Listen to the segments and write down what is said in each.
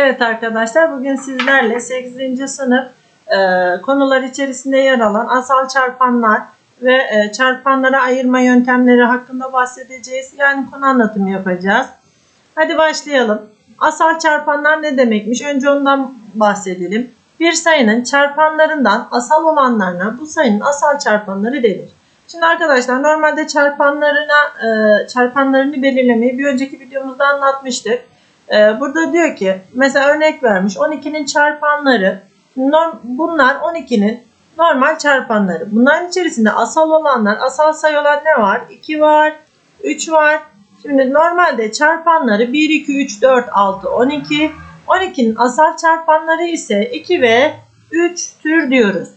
Evet arkadaşlar bugün sizlerle 8. sınıf e, konular içerisinde yer alan asal çarpanlar ve e, çarpanlara ayırma yöntemleri hakkında bahsedeceğiz. Yani konu anlatımı yapacağız. Hadi başlayalım. Asal çarpanlar ne demekmiş? Önce ondan bahsedelim. Bir sayının çarpanlarından asal olanlarına bu sayının asal çarpanları denir. Şimdi arkadaşlar normalde çarpanlarına e, çarpanlarını belirlemeyi bir önceki videomuzda anlatmıştık. Ee, burada diyor ki mesela örnek vermiş 12'nin çarpanları bunlar 12'nin normal çarpanları. Bunların içerisinde asal olanlar asal sayı olan ne var? 2 var 3 var. Şimdi normalde çarpanları 1, 2, 3, 4, 6, 12. 12'nin asal çarpanları ise 2 ve 3 tür diyoruz.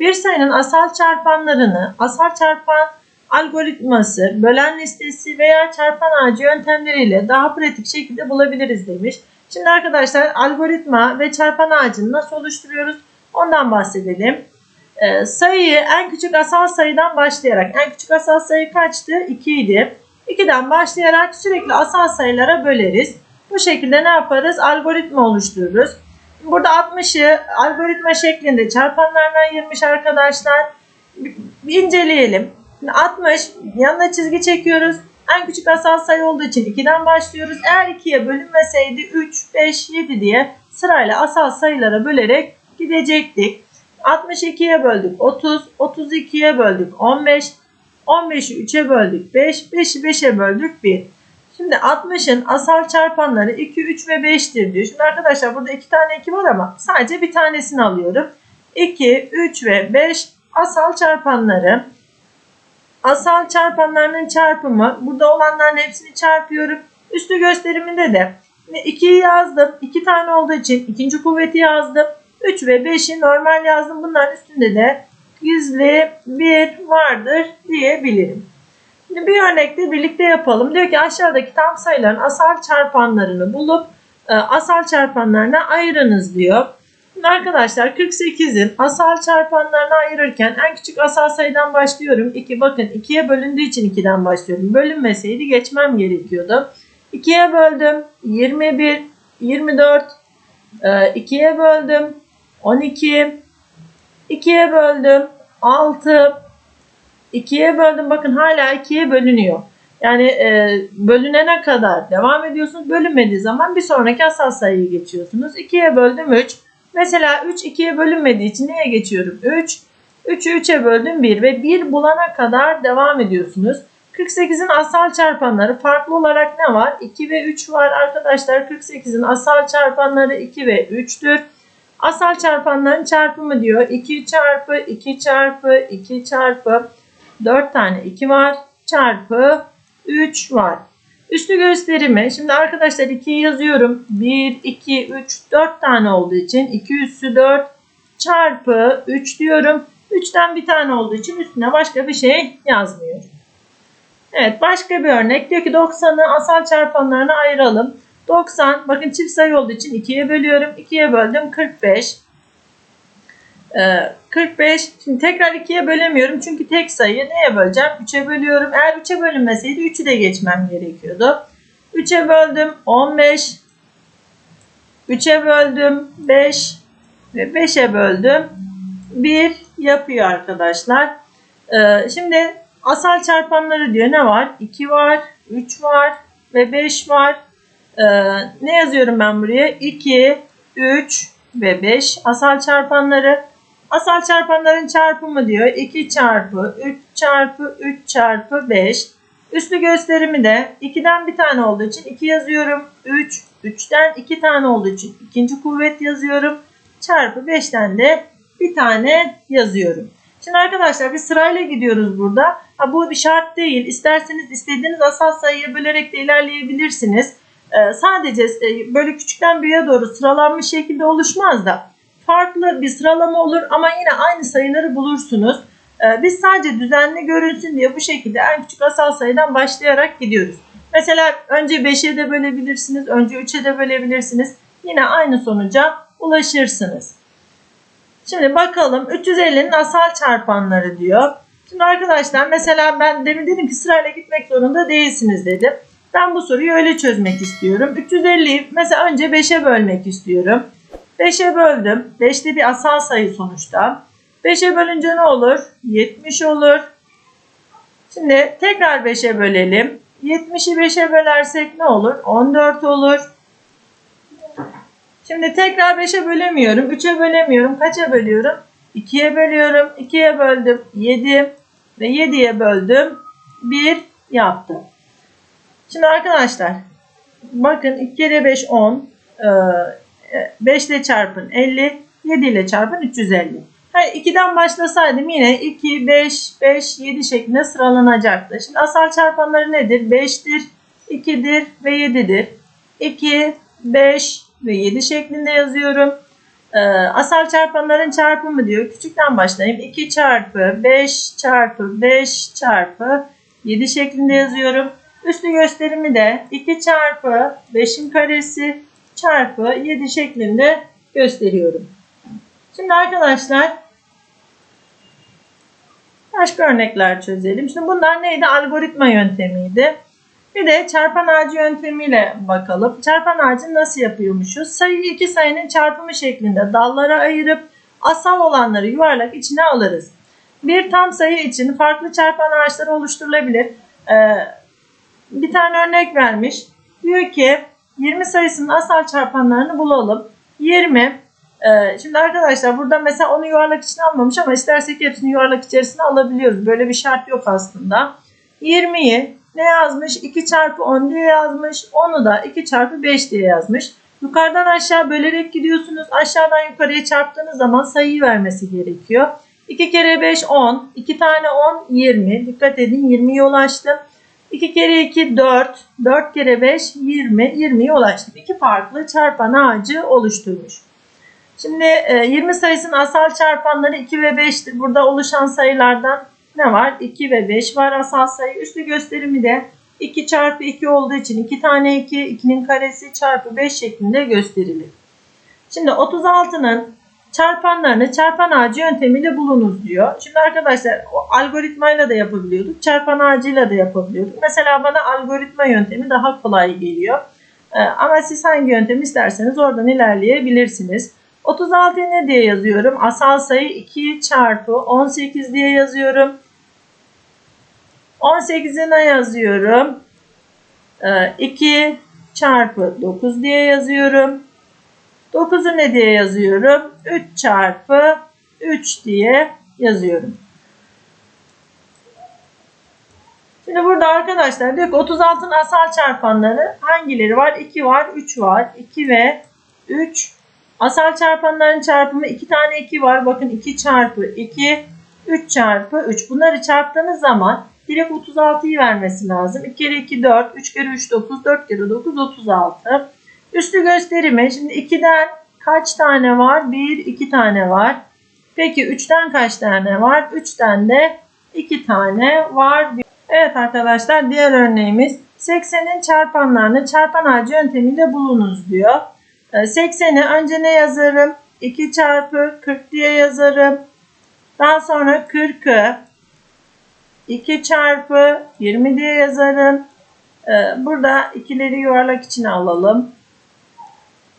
Bir sayının asal çarpanlarını asal çarpan algoritması, bölen listesi veya çarpan ağacı yöntemleriyle daha pratik şekilde bulabiliriz demiş. Şimdi arkadaşlar algoritma ve çarpan ağacını nasıl oluşturuyoruz ondan bahsedelim. Ee, sayıyı en küçük asal sayıdan başlayarak, en küçük asal sayı kaçtı? 2 idi. 2'den başlayarak sürekli asal sayılara böleriz. Bu şekilde ne yaparız? Algoritma oluştururuz. Burada 60'ı algoritma şeklinde çarpanlarına ayırmış arkadaşlar. Bir inceleyelim. Şimdi 60 yanına çizgi çekiyoruz. En küçük asal sayı olduğu için 2'den başlıyoruz. Eğer 2'ye bölünmeseydi 3, 5, 7 diye sırayla asal sayılara bölerek gidecektik. 62'ye böldük 30, 32'ye böldük 15, 15'i 3'e böldük 5, 5'i 5'e böldük 1. Şimdi 60'ın asal çarpanları 2, 3 ve 5'tir diyor. Şimdi arkadaşlar burada 2 tane 2 var ama sadece bir tanesini alıyorum. 2, 3 ve 5 asal çarpanları. Asal çarpanlarının çarpımı. Burada olanların hepsini çarpıyorum. Üstü gösteriminde de 2'yi yazdım. 2 tane olduğu için ikinci kuvveti yazdım. 3 ve 5'i normal yazdım. Bunların üstünde de gizli 1 vardır diyebilirim. Şimdi bir örnekte birlikte yapalım. Diyor ki aşağıdaki tam sayıların asal çarpanlarını bulup e, asal çarpanlarına ayırınız diyor. Arkadaşlar 48'in asal çarpanlarını ayırırken en küçük asal sayıdan başlıyorum. 2 bakın 2'ye bölündüğü için 2'den başlıyorum. Bölünmeseydi geçmem gerekiyordu. 2'ye böldüm 21, 24, 2'ye böldüm 12, 2'ye böldüm 6, 2'ye böldüm bakın hala 2'ye bölünüyor. Yani e, bölünene kadar devam ediyorsunuz. Bölünmediği zaman bir sonraki asal sayıyı geçiyorsunuz. 2'ye böldüm 3. Mesela 3 2'ye bölünmediği için neye geçiyorum? 3. 3'ü 3'e böldüm 1 ve 1 bulana kadar devam ediyorsunuz. 48'in asal çarpanları farklı olarak ne var? 2 ve 3 var arkadaşlar. 48'in asal çarpanları 2 ve 3'tür. Asal çarpanların çarpımı diyor. 2 çarpı 2 çarpı 2 çarpı 4 tane 2 var. Çarpı 3 var. Üstü gösterimi. Şimdi arkadaşlar 2'yi yazıyorum. 1, 2, 3, 4 tane olduğu için 2 üssü 4 çarpı 3 diyorum. 3'ten bir tane olduğu için üstüne başka bir şey yazmıyorum. Evet başka bir örnek. Diyor ki 90'ı asal çarpanlarına ayıralım. 90 bakın çift sayı olduğu için 2'ye bölüyorum. 2'ye böldüm 45. 45. Ee, Şimdi tekrar 2'ye bölemiyorum. Çünkü tek sayı neye böleceğim? 3'e bölüyorum. Eğer 3'e bölünmeseydi 3'ü de geçmem gerekiyordu. 3'e böldüm 15. 3'e böldüm 5 ve 5'e böldüm 1 yapıyor arkadaşlar. Ee, şimdi asal çarpanları diyor ne var? 2 var, 3 var ve 5 var. Ee, ne yazıyorum ben buraya? 2, 3 ve 5 asal çarpanları. Asal çarpanların çarpımı diyor. 2 çarpı 3 çarpı 3 çarpı 5. Üslü gösterimi de 2'den bir tane olduğu için 2 yazıyorum. 3, 3'ten 2 tane olduğu için ikinci kuvvet yazıyorum. Çarpı 5'ten de bir tane yazıyorum. Şimdi arkadaşlar bir sırayla gidiyoruz burada. Ha, bu bir şart değil. İsterseniz istediğiniz asal sayıya bölerek de ilerleyebilirsiniz. Ee, sadece e, böyle küçükten büyüğe doğru sıralanmış şekilde oluşmaz da farklı bir sıralama olur ama yine aynı sayıları bulursunuz. Ee, biz sadece düzenli görünsün diye bu şekilde en küçük asal sayıdan başlayarak gidiyoruz. Mesela önce 5'e de bölebilirsiniz, önce 3'e de bölebilirsiniz. Yine aynı sonuca ulaşırsınız. Şimdi bakalım 350'nin asal çarpanları diyor. Şimdi arkadaşlar mesela ben demin dedim ki sırayla gitmek zorunda değilsiniz dedim. Ben bu soruyu öyle çözmek istiyorum. 350'yi mesela önce 5'e bölmek istiyorum. 5'e böldüm. 5'te bir asal sayı sonuçta. 5'e bölünce ne olur? 70 olur. Şimdi tekrar 5'e bölelim. 70'i 5'e bölersek ne olur? 14 olur. Şimdi tekrar 5'e bölemiyorum. 3'e bölemiyorum. Kaça bölüyorum? 2'ye bölüyorum. 2'ye böldüm. 7 ve 7'ye böldüm. 1 yaptı. Şimdi arkadaşlar bakın 2 kere 5 10 5 ile çarpın 50 7 ile çarpın 350. Hayır 2'den başlasaydım yine 2, 5, 5, 7 şeklinde sıralanacaktı. Şimdi asal çarpanları nedir? 5'tir, 2'dir ve 7'dir. 2, 5 ve 7 şeklinde yazıyorum. Ee, asal çarpanların çarpımı diyor. Küçükten başlayayım. 2 çarpı 5 çarpı 5 çarpı 7 şeklinde yazıyorum. Üstü gösterimi de 2 çarpı 5'in karesi çarpı 7 şeklinde gösteriyorum. Şimdi arkadaşlar başka örnekler çözelim. Şimdi bunlar neydi? Algoritma yöntemiydi. Bir de çarpan ağacı yöntemiyle bakalım. Çarpan ağacı nasıl yapıyormuşuz? Sayıyı iki sayının çarpımı şeklinde dallara ayırıp asal olanları yuvarlak içine alırız. Bir tam sayı için farklı çarpan ağaçları oluşturulabilir. Ee, bir tane örnek vermiş. Diyor ki 20 sayısının asal çarpanlarını bulalım. 20 ee, şimdi arkadaşlar burada mesela onu yuvarlak içine almamış ama istersek hepsini yuvarlak içerisine alabiliyoruz. Böyle bir şart yok aslında. 20'yi ne yazmış? 2 çarpı 10 diye yazmış. Onu da 2 çarpı 5 diye yazmış. Yukarıdan aşağı bölerek gidiyorsunuz. Aşağıdan yukarıya çarptığınız zaman sayıyı vermesi gerekiyor. 2 kere 5 10. 2 tane 10 20. Dikkat edin 20'ye ulaştım. 2 kere 2 4. 4 kere 5 20. 20'ye ulaştım. İki farklı çarpan ağacı oluşturmuş. Şimdi 20 sayısının asal çarpanları 2 ve 5'tir. Burada oluşan sayılardan ne var? 2 ve 5 var asal sayı. Üstü gösterimi de 2 çarpı 2 olduğu için 2 tane 2, 2'nin karesi çarpı 5 şeklinde gösterilir. Şimdi 36'nın çarpanlarını çarpan ağacı yöntemiyle bulunuz diyor. Şimdi arkadaşlar o algoritmayla da yapabiliyorduk. Çarpan ağacıyla da yapabiliyorduk. Mesela bana algoritma yöntemi daha kolay geliyor. Ama siz hangi yöntemi isterseniz oradan ilerleyebilirsiniz. 36'yı ne diye yazıyorum? Asal sayı 2 çarpı 18 diye yazıyorum. 18'i ne yazıyorum? 2 Ee, çarpı 9 diye yazıyorum. 9'u ne diye yazıyorum? 3 çarpı 3 diye yazıyorum. Şimdi burada arkadaşlar diyor ki 36'ın asal çarpanları hangileri var? 2 var, 3 var. 2 ve 3 Asal çarpanların çarpımı 2 tane 2 var. Bakın 2 çarpı 2, 3 çarpı 3. Bunları çarptığınız zaman direkt 36'yı vermesi lazım. 2 kere 2 4, 3 kere 3 9, 4 kere 9 36. Üstü gösterimi. Şimdi 2'den kaç tane var? 1, 2 tane var. Peki 3'ten kaç tane var? 3'ten de 2 tane var. Evet arkadaşlar diğer örneğimiz 80'in çarpanlarını çarpan ağacı yöntemiyle bulunuz diyor. 80'i önce ne yazarım? 2 çarpı 40 diye yazarım. Daha sonra 40'ı 2 çarpı 20 diye yazarım. Ee, burada ikileri yuvarlak içine alalım.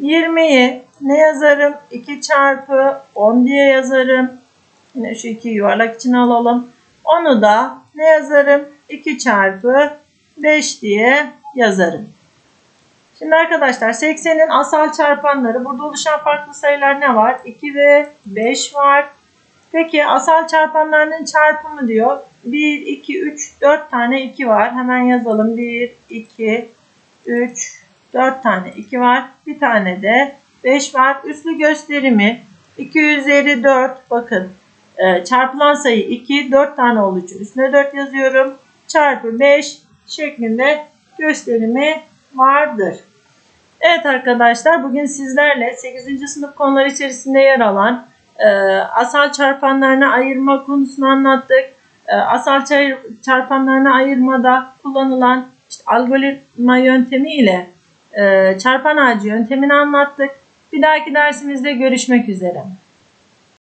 20'yi ne yazarım? 2 çarpı 10 diye yazarım. Yine şu 2'yi yuvarlak içine alalım. Onu da ne yazarım? 2 çarpı 5 diye yazarım. Şimdi arkadaşlar 80'in asal çarpanları burada oluşan farklı sayılar ne var? 2 ve 5 var. Peki asal çarpanlarının çarpımı diyor. 1, 2, 3, 4 tane 2 var. Hemen yazalım. 1, 2, 3, 4 tane 2 var. Bir tane de 5 var. Üslü gösterimi 2 üzeri 4. Bakın e, çarpılan sayı 2. 4 tane olduğu için üstüne 4 yazıyorum. Çarpı 5 şeklinde gösterimi vardır. Evet arkadaşlar bugün sizlerle 8. sınıf konular içerisinde yer alan e, asal çarpanlarını ayırma konusunu anlattık. E, asal çarpanlarını ayırmada kullanılan işte algoritma yöntemi ile çarpan ağacı yöntemini anlattık. Bir dahaki dersimizde görüşmek üzere.